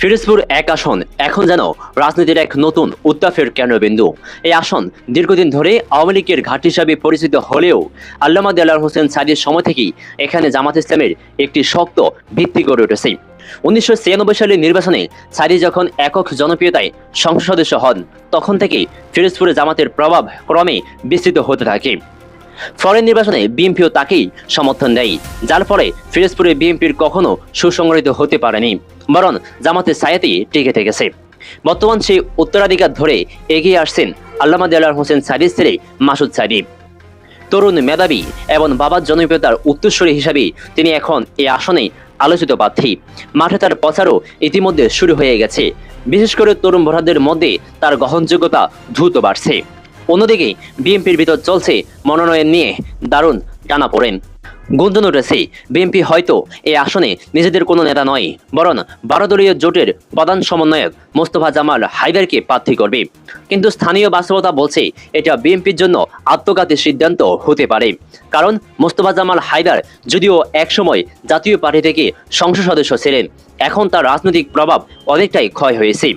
ফিরোজপুর এক আসন, এখন যেন রাজনীতির এক নতুন উত্তাপের কেন্দ্রবিন্দু। এই আসন দীর্ঘদিন ধরে আওয়ামী লীগের ঘাট হিসাবে পরিচিত হলেও আল্লামা দেলার হোসেন সাদির সময় থেকেই এখানে জামাত ইসলামের একটি শক্ত ভিত্তি গড়ে উঠেছে। উনিশশো ছিয়ানব্বই সালের নির্বাচনে সাদি যখন একক জনপ্রিয়তায় সংসদ সদস্য হন, তখন থেকেই ফিরোজপুরে জামাতের প্রভাব ক্রমে বিস্তৃত হতে থাকে। ফরেন নির্বাচনে বিএনপিও তাকেই সমর্থন দেয়, যার ফলে ফিরোজপুরে বিএনপির কখনো সুসংগঠিত হতে পারেনি, বরং জামাতের ছায়াতেই টিকে থেকেছে। বর্তমান সেই উত্তরাধিকার ধরে এগিয়ে আসছেন আল্লামা দেলার হোসেন সাদির ছেলে মাসুদ সাদি। তরুণ মেধাবী এবং বাবার জনপ্রিয়তার উত্তরস্বরী হিসাবে তিনি এখন এই আসনে আলোচিত প্রার্থী। মাঠে তার প্রচারও ইতিমধ্যে শুরু হয়ে গেছে। বিশেষ করে তরুণ ভোটারদের মধ্যে তার গ্রহণযোগ্যতা দ্রুত বাড়ছে। অন্যদিকে বিএনপির ভিতর চলছে মনোনয়ন নিয়ে দারুণ টানা পড়েন। গুঞ্জন উঠেছে, বিএনপি হয়তো এই আসনে নিজেদের কোনো নেতা নয়, বরং বারো দলীয় জোটের প্রধান সমন্বয়ক মোস্তফা জামাল হায়দারকে প্রার্থী করবে। কিন্তু স্থানীয় বাস্তবতা বলছে, এটা বিএনপির জন্য আত্মঘাতী সিদ্ধান্ত হতে পারে। কারণ মোস্তফা জামাল হায়দার যদিও একসময় জাতীয় পার্টি থেকে সংসদ সদস্য ছিলেন, এখন তার রাজনৈতিক প্রভাব অনেকটাই ক্ষয় হয়েছে।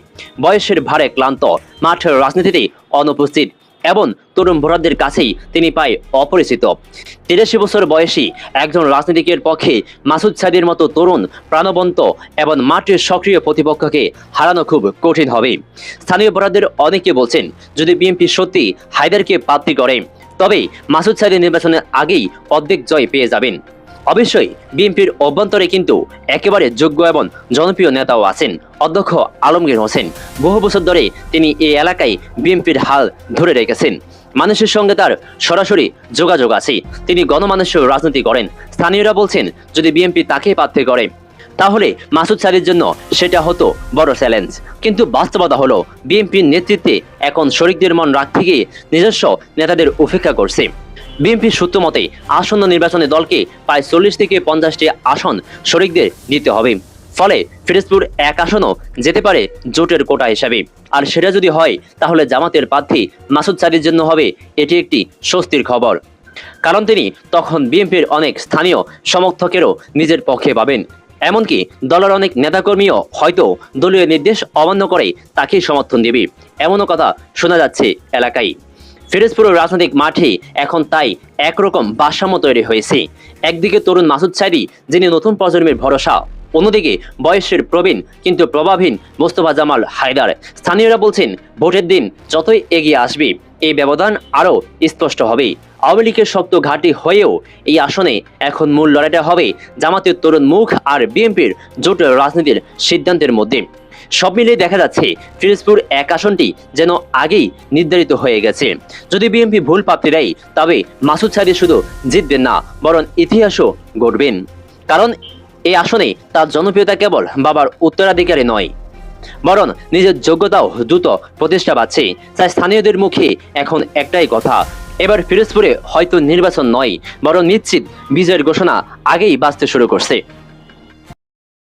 বয়সের ভারে ক্লান্ত মাঠের রাজনীতিতে অনুপস্থিত। এবং তরুণ ভোটারদের কাছেই তিনি পায় অপরিচিত। তিরাশি বছর বয়সী একজন রাজনীতিকের পক্ষে মাসুদ সাদির মতো তরুণ, প্রাণবন্ত এবং মাঠের সক্রিয় প্রতিপক্ষকে হারানো খুব কঠিন হবে। স্থানীয় ভোটারদের অনেকে বলছেন, যদি বিএনপি সত্যি হায়দারকে প্রাপ্তি করে তবে মাসুদ সাদি নির্বাচনের আগেই অর্ধেক জয় পেয়ে যাবেন। অবশ্যই, বিএনপির অভ্যন্তরে কিন্তু একেবারে যোগ্য এবং জনপ্রিয় নেতাও আছেন, অধ্যক্ষ আলমগীর হোসেন। বহু বছর ধরে তিনি এই এলাকায় বিএনপির হাল ধরে রেখেছেন। মানুষের সঙ্গে তার সরাসরি যোগাযোগ আছে। তিনি গণমানুষের রাজনীতি করেন। স্থানীয়রা বলছেন, যদি বিএনপি তাকে প্রার্থী করে, তাহলে মাসুদ সারির জন্য সেটা হতো বড় চ্যালেঞ্জ। কিন্তু বাস্তবতা হলো, বিএনপির নেতৃত্বে এখন শরিকদের মন রাখতে গিয়ে নিজস্ব নেতাদের উপেক্ষা করছে। বিএনপি সূত্র মতে, আসন্ন নির্বাচনে দলকে প্রায় চল্লিশ থেকে পঞ্চাশটি আসন শরিকদের দিতে হবে। ফলে ফিরোজপুর এক আসনও যেতে পারে জোটের কোটা হিসাবে। আর সেটা যদি হয়, তাহলে জামাতের প্রার্থী মাসুদ সারির জন্য হবে এটি একটি স্বস্তির খবর। কারণ তিনি তখন বিএনপির অনেক স্থানীয় সমর্থকেরও নিজের পক্ষে পাবেন। এমনকি দলের অনেক নেতাকর্মীও হয়তো দলীয় নির্দেশ অমান্য করে তাকেই সমর্থন দেবে। এমনও কথা শোনা যাচ্ছে এলাকায়। ফিরোজপুর রাজনৈতিক মাঠে এখন তাই একরকম ভারসাম্য তৈরি হয়েছে। একদিকে তরুণ মাসুদ সাইদি, যিনি নতুন প্রজন্মের ভরসা। অন্যদিকে বয়সের প্রবীণ কিন্তু প্রভাবহীন মোস্তফা জামাল হায়দার। স্থানীয়রা বলছেন, ভোটের দিন যতই এগিয়ে আসবে, এই ব্যবধান আরও স্পষ্ট হবে। আওয়ামী লীগের শক্ত ঘাঁটি হয়েও এই আসনে এখন মূল লড়াইটা হবে জামাতের তরুণ মুখ আর বিএনপির জোট রাজনীতির সিদ্ধান্তের মধ্যে। সব মিলিয়ে দেখা যাচ্ছে ফিরোজপুর এক আসনটি যেন আগেই নির্ধারিত হয়ে গেছে। যদি বিএনপি ভুল প্রাপ্তি দেয়, তবে মাসুদ সাদি শুধু জিতবেন না, বরং ইতিহাসও গড়বেন। কারণ এই আসনে তার জনপ্রিয়তা কেবল বাবার উত্তরাধিকারী নয়, বরং নিজের যোগ্যতাও দ্রুত প্রতিষ্ঠা পাচ্ছে। তাই স্থানীয়দের মুখে এখন একটাই কথা, এবার ফিরোজপুরে হয়তো নির্বাচন নয়, বরং নিশ্চিত বিজয়ের ঘোষণা আগেই বাঁচতে শুরু করছে।